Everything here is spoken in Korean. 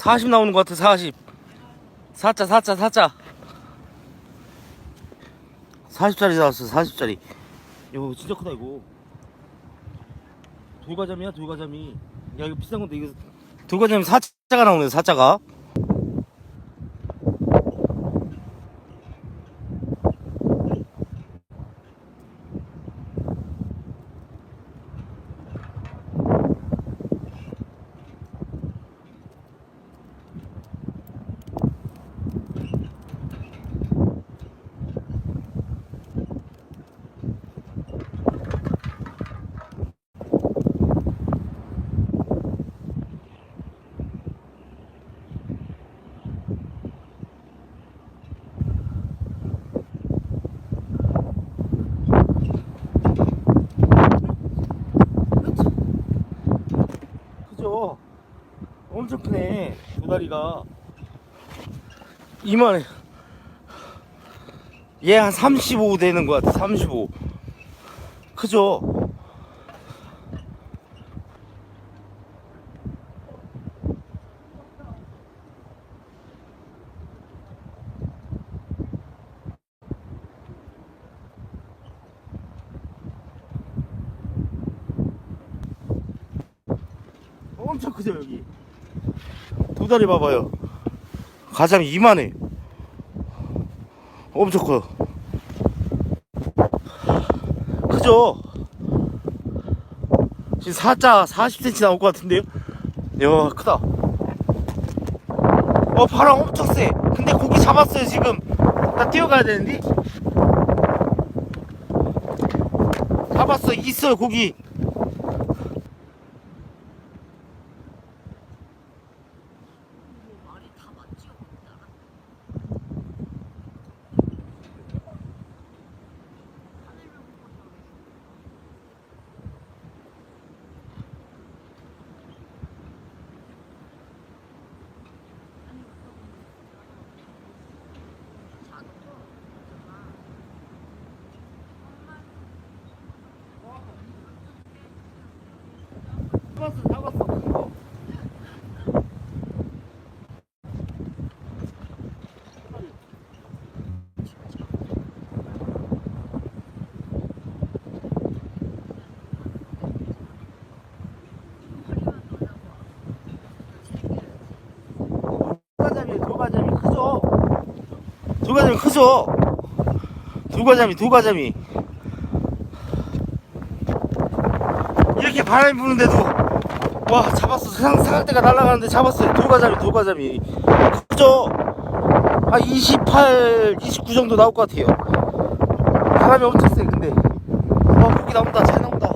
40 나오는 것 같아 40 4자 4자 4자 40짜리 나왔어 40짜리. 이거 진짜 크다 이거. 돌과잠이야 돌과잠이. 야 이거 비싼 건데 이거 돌과잠이 4자가 나오네 4자가 그죠? 엄청 크네 도다리가 이만해. 얘 한 35 되는 것 같아 35 크죠? 엄청 크죠 여기 도다리 봐봐요. 가자미 이만해. 엄청 커요 크죠? 지금 4자 40cm 나올 것 같은데요? 야 크다. 어 바람 엄청 세. 근데 고기 잡았어요 지금. 나 뛰어가야 되는데. 잡았어 있어요 고기 말이 다 맞지요? 하늘을 보고 저러겠어. 아니, 그거 작죠? 엄마. 잡았어 잡았어 큰 거. 도가자미 도가자미 크죠? 도가자미 크죠? 도가자미 도가자미 이렇게 바람이 부는데도 와 잡았어. 상, 사각대가 날아가는데 잡았어요. 도가자미 도가자미 크죠? 한 28, 29 정도 나올 것 같아요. 바람이 엄청 세 근데. 와 고기 나온다. 잘 나온다